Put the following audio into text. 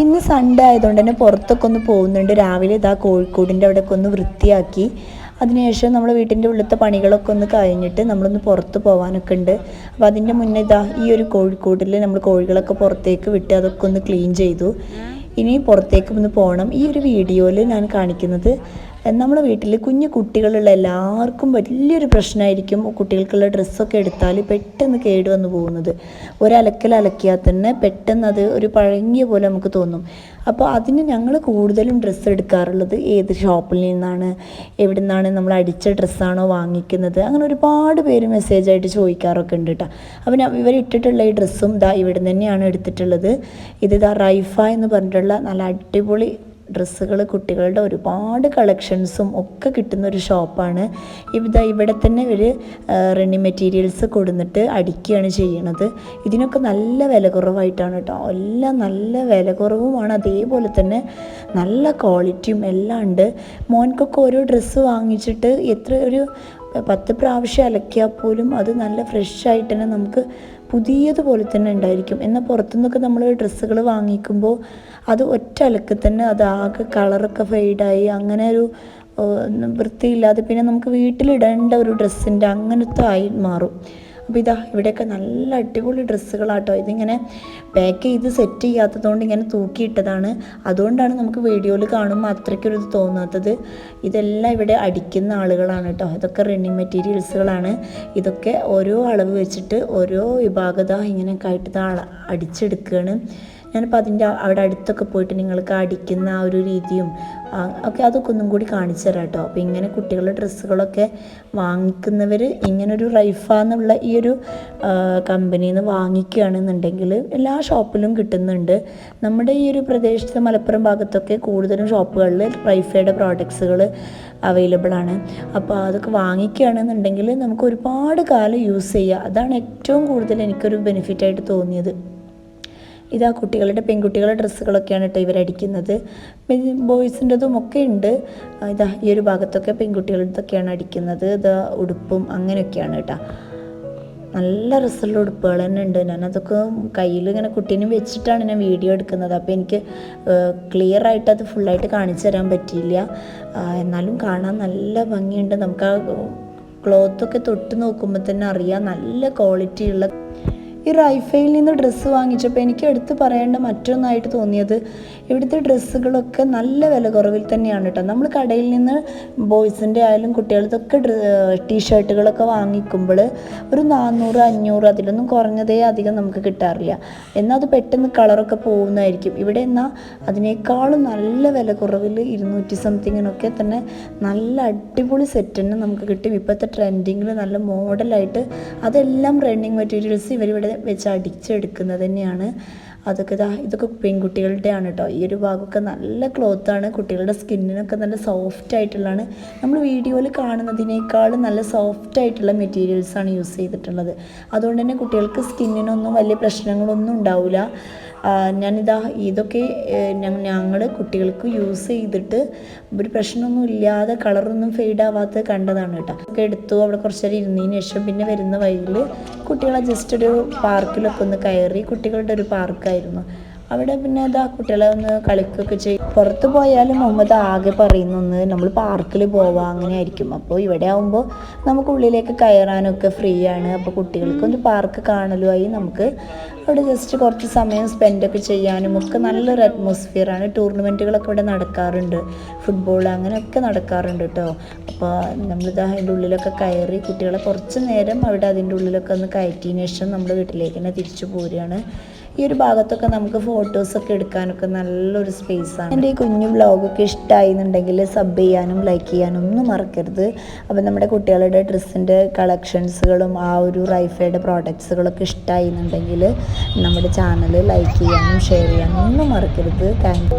ഇന്ന് സൺഡേ ആയതുകൊണ്ട് തന്നെ പുറത്തൊക്കെ ഒന്ന് പോകുന്നുണ്ട്. രാവിലെ ഇതാ കോഴിക്കോടിന്റെ അവിടെയൊക്കെ ഒന്ന് വൃത്തിയാക്കി. അതിനുശേഷം നമ്മൾ വീട്ടിന്റെ ഉള്ളിലത്തെ പണികളൊക്കെ ഒന്ന് കഴിഞ്ഞിട്ട് നമ്മളൊന്ന് പുറത്ത് പോകാനൊക്കെ ഉണ്ട്. അപ്പോൾ അതിന്റെ മുന്നേ ഇതാ ഈ ഒരു കോഴിക്കോടിൽ നമ്മൾ കോഴികളൊക്കെ പുറത്തേക്ക് വിട്ട് അതൊക്കെ ഒന്ന് ക്ലീൻ ചെയ്തു. ഇനി പുറത്തേക്ക് ഒന്ന് പോകണം ഈ ഒരു വീഡിയോയിൽ ഞാൻ കാണിക്കുന്നത് നമ്മുടെ വീട്ടിൽ കുഞ്ഞു കുട്ടികളുള്ള എല്ലാവർക്കും വലിയൊരു പ്രശ്നമായിരിക്കും കുട്ടികൾക്കുള്ള ഡ്രസ്സൊക്കെ എടുത്താൽ പെട്ടെന്ന് കേടുവന്ന് പോകുന്നത്. ഒരലക്കൽ അലക്കിയാൽ തന്നെ പെട്ടെന്ന് അത് ഒരു പഴങ്ങിയ പോലെ നമുക്ക് തോന്നും. അപ്പോൾ അതിന് ഞങ്ങൾ കൂടുതലും ഡ്രസ്സ് എടുക്കാറുള്ളത് ഏത് ഷോപ്പിൽ നിന്നാണ് എവിടെ നിന്നാണ് നമ്മൾ അടിച്ച ഡ്രസ്സാണോ വാങ്ങിക്കുന്നത്. അങ്ങനെ ഒരുപാട് പേര് മെസ്സേജായിട്ട് ചോദിക്കാറൊക്കെ ഉണ്ട് കേട്ടോ അപ്പം ഇട്ടിട്ടുള്ള ഈ ഡ്രസ്സും ഇതാ ഇവിടെ തന്നെയാണ് എടുത്തിട്ടുള്ളത്. ഇത് ഇതാ റൈഫ എന്ന് പറഞ്ഞിട്ടുള്ള നല്ല അടിപൊളി ഡ്രസ്സുകൾ കുട്ടികളുടെ ഒരുപാട് കളക്ഷൻസും ഒക്കെ കിട്ടുന്ന ഒരു ഷോപ്പാണ്. ഇവിടെ ഇവിടെ തന്നെ ഇവർ റെണി മെറ്റീരിയൽസ് കൊടുന്നിട്ട് അടിക്കുകയാണ് ചെയ്യണത്. ഇതിനൊക്കെ നല്ല വില കുറവായിട്ടാണ് കേട്ടോ. എല്ലാം നല്ല വില കുറവുമാണ്. അതേപോലെ തന്നെ നല്ല ക്വാളിറ്റിയും എല്ലാം ഉണ്ട്. മോൻകൊക്കെ ഓരോ ഡ്രസ്സ് വാങ്ങിച്ചിട്ട് എത്ര ഒരു പത്ത് പ്രാവശ്യം അലക്കിയാൽ പോലും അത് നല്ല ഫ്രഷ് ആയിട്ട് തന്നെ നമുക്ക് പുതിയതുപോലെ തന്നെ ഉണ്ടായിരിക്കും. എന്നാൽ പുറത്തുനിന്നൊക്കെ നമ്മൾ ഡ്രസ്സുകൾ വാങ്ങിക്കുമ്പോൾ അത് ഒറ്റ അലക്ക് തന്നെ അത് ആകെ കളറൊക്കെ ഫെയ്ഡായി അങ്ങനെ ഒരു വൃത്തിയില്ലാതെ പിന്നെ നമുക്ക് വീട്ടിലിടേണ്ട ഒരു ഡ്രസ്സിന്റെ അങ്ങനത്തെ ആയി മാറും. അപ്പോൾ ഇതാ ഇവിടെയൊക്കെ നല്ല അടിപൊളി ഡ്രസ്സുകളാട്ടോ. ഇതിങ്ങനെ പാക്ക് ചെയ്ത് സെറ്റ് ചെയ്യാത്തതുകൊണ്ട് ഇങ്ങനെ തൂക്കിയിട്ടതാണ്. അതുകൊണ്ടാണ് നമുക്ക് വീഡിയോയിൽ കാണുമ്പോൾ അത്രയ്ക്കൊരു ഇത് തോന്നാത്തത്. ഇതെല്ലാം ഇവിടെ അടിക്കുന്ന ആളുകളാണ് കേട്ടോ. ഇതൊക്കെ റണ്ണിങ് മെറ്റീരിയൽസുകളാണ് ഇതൊക്കെ ഓരോ അളവ് വെച്ചിട്ട് ഓരോ വിഭാഗത ഇങ്ങനെയൊക്കെ ആയിട്ട് അടിച്ചെടുക്കുകയാണ്. ഞാനിപ്പോൾ അതിന്റെ അവിടെ അടുത്തൊക്കെ പോയിട്ട് നിങ്ങൾക്ക് അടിക്കുന്ന ആ ഒരു രീതിയും ഒക്കെ അതൊക്കെ ഒന്നും കൂടി കാണിച്ചു തരാം കേട്ടോ. അപ്പോൾ ഇങ്ങനെ കുട്ടികളുടെ ഡ്രസ്സുകളൊക്കെ വാങ്ങിക്കുന്നവർ ഇങ്ങനൊരു റൈഫ എന്നുള്ള ഈ ഒരു കമ്പനിയിൽ നിന്ന് വാങ്ങിക്കുകയാണെന്നുണ്ടെങ്കിൽ എല്ലാ ഷോപ്പിലും കിട്ടുന്നുണ്ട്. നമ്മുടെ ഈ ഒരു പ്രദേശത്ത് മലപ്പുറം ഭാഗത്തൊക്കെ കൂടുതലും ഷോപ്പുകളിൽ റൈഫയുടെ പ്രോഡക്ട്സുകൾ അവൈലബിൾ ആണ്. അപ്പോൾ അതൊക്കെ വാങ്ങിക്കുകയാണെന്നുണ്ടെങ്കിൽ നമുക്ക് ഒരുപാട് കാലം യൂസ് ചെയ്യുക അതാണ് ഏറ്റവും കൂടുതൽ എനിക്കൊരു ബെനിഫിറ്റായിട്ട് തോന്നിയത്. ഇതാ കുട്ടികളുടെ പെൺകുട്ടികളുടെ ഡ്രസ്സുകളൊക്കെയാണ് കേട്ടോ ഇവരടിക്കുന്നത് ബോയ്സിന്റെതും ഒക്കെ ഉണ്ട്. ഇതാ ഈ ഒരു ഭാഗത്തൊക്കെ പെൺകുട്ടികളുടെതൊക്കെയാണ് അടിക്കുന്നത്. ഇതാ ഉടുപ്പും അങ്ങനെയൊക്കെയാണ് കേട്ടോ. നല്ല റിസൾട്ട് ഉടുപ്പുകൾ തന്നെ ഉണ്ട്. ഞാൻ അതൊക്കെ കയ്യിൽ ഇങ്ങനെ കുട്ടീനെ വെച്ചിട്ടാണ് ഞാൻ വീഡിയോ എടുക്കുന്നത്. അപ്പോൾ എനിക്ക് ക്ലിയർ ആയിട്ട് അത് ഫുള്ളായിട്ട് കാണിച്ചു തരാൻ പറ്റിയില്ല. എന്നാലും കാണാൻ നല്ല ഭംഗിയുണ്ട്. നമുക്ക് ആ ക്ലോത്തൊക്കെ തൊട്ട് നോക്കുമ്പോൾ തന്നെ അറിയാം. നല്ല ക്വാളിറ്റിയുള്ള ഈ റൈഫയിൽ നിന്ന് ഡ്രസ്സ് വാങ്ങിച്ചപ്പോൾ എനിക്ക് എടുത്ത് പറയേണ്ട മറ്റൊന്നായിട്ട് തോന്നിയത് ഇവിടുത്തെ ഡ്രസ്സുകളൊക്കെ നല്ല വില കുറവിൽ തന്നെയാണ് കേട്ടോ. നമ്മൾ കടയിൽ നിന്ന് ബോയ്സിന്റെ ആയാലും കുട്ടികളുടെയൊക്കെ ടീഷർട്ടുകളൊക്കെ വാങ്ങിക്കുമ്പോൾ ഒരു നാനൂറ് അഞ്ഞൂറ് അതിലൊന്നും കുറഞ്ഞതേ അധികം നമുക്ക് കിട്ടാറില്ല. എന്നാൽ അത് പെട്ടെന്ന് കളറൊക്കെ പോകുന്നതായിരിക്കും. ഇവിടെ എന്നാൽ അതിനേക്കാളും നല്ല വില കുറവിൽ ഇരുന്നൂറ്റി സംതിങ്ങിനൊക്കെ തന്നെ നല്ല അടിപൊളി സെറ്റ് തന്നെ നമുക്ക് കിട്ടും. ഇപ്പോഴത്തെ ട്രെൻഡിങ്ങിൽ നല്ല മോഡലായിട്ട് അതെല്ലാം റണ്ണിങ് മെറ്റീരിയൽസ് ഇവരിവിടെ വെച്ച് അടിച്ചെടുക്കുന്നത് തന്നെയാണ്. അതൊക്കെ ഇതാ ഇതൊക്കെ പെൺകുട്ടികളുടെ ആണ് കേട്ടോ ഈ ഒരു ഭാഗമൊക്കെ നല്ല ക്ലോത്താണ് കുട്ടികളുടെ സ്കിന്നിനൊക്കെ നല്ല സോഫ്റ്റ് ആയിട്ടുള്ളതാണ്. നമ്മൾ വീഡിയോയിൽ കാണുന്നതിനേക്കാളും നല്ല സോഫ്റ്റ് ആയിട്ടുള്ള മെറ്റീരിയൽസാണ് യൂസ് ചെയ്തിട്ടുള്ളത്. അതുകൊണ്ട് തന്നെ കുട്ടികൾക്ക് സ്കിന്നിനൊന്നും വലിയ പ്രശ്നങ്ങളൊന്നും ഉണ്ടാവില്ല ഞാനിതാ ഇതൊക്കെ ഞങ്ങൾ കുട്ടികൾക്ക് യൂസ് ചെയ്തിട്ട് ഒരു പ്രശ്നമൊന്നും ഇല്ലാതെ കളറൊന്നും ഫെയ്ഡ് ആവാത്ത കണ്ടതാണ് കേട്ടോ. ഒക്കെ എടുത്തു അവിടെ കുറച്ച് നേരം ഇരുന്നതിന് ശേഷം പിന്നെ വരുന്ന വഴിയിൽ കുട്ടികളെ ജസ്റ്റ് ഒരു പാർക്കിലൊക്കെ ഒന്ന് കയറി കുട്ടികളുടെ ഒരു പാർക്കായിരുന്നു. അവിടെ പിന്നെ അതാ കുട്ടികളെ ഒന്ന് കളിക്കുകയൊക്കെ ചെയ്യും പുറത്ത് പോയാലും മുഹമ്മദ് ആകെ പറയുന്നൊന്ന് നമ്മൾ പാർക്കിൽ പോവാം അങ്ങനെ ആയിരിക്കും അപ്പോൾ ഇവിടെ ആകുമ്പോൾ നമുക്ക് ഉള്ളിലേക്ക് കയറാനൊക്കെ ഫ്രീ ആണ് അപ്പോൾ കുട്ടികൾക്ക് ഒരു പാർക്ക് കാണലുമായി നമുക്ക് അവിടെ ജസ്റ്റ് കുറച്ച് സമയം സ്പെൻഡൊക്കെ ചെയ്യാനും ഒക്കെ നല്ലൊരു അറ്റ്മോസ്ഫിയറാണ് ടൂർണമെന്റുകളൊക്കെ ഇവിടെ നടക്കാറുണ്ട്. ഫുട്ബോൾ അങ്ങനെയൊക്കെ നടക്കാറുണ്ട് കേട്ടോ അപ്പോൾ നമ്മളിത് അതിന്റെ ഉള്ളിലൊക്കെ കയറി കുട്ടികളെ കുറച്ച് നേരം അവിടെ അതിന്റെ ഉള്ളിലൊക്കെ ഒന്ന് കയറ്റിയതിന് ശേഷം നമ്മൾ വീട്ടിലേക്ക് തന്നെ തിരിച്ചു പോരുകയാണ്. ഈ ഒരു ഭാഗത്തൊക്കെ നമുക്ക് ഫോട്ടോസൊക്കെ എടുക്കാനൊക്കെ നല്ലൊരു സ്പേസാണ് എന്റെ ഈ കുഞ്ഞു വ്ളോഗൊക്കെ ഇഷ്ടമായി എന്നുണ്ടെങ്കിൽ സബ് ചെയ്യാനും ലൈക്ക് ചെയ്യാനും ഒന്നും മറക്കരുത്. അപ്പം നമ്മുടെ കുട്ടികളുടെ ഡ്രസ്സിന്റെ കളക്ഷൻസുകളും ആ ഒരു റൈഫയുടെ പ്രോഡക്ട്സുകളൊക്കെ ഇഷ്ടമായി എന്നുണ്ടെങ്കിൽ നമ്മുടെ ചാനൽ ലൈക്ക് ചെയ്യാനും ഷെയർ ചെയ്യാനും ഒന്നും മറക്കരുത്. താങ്ക്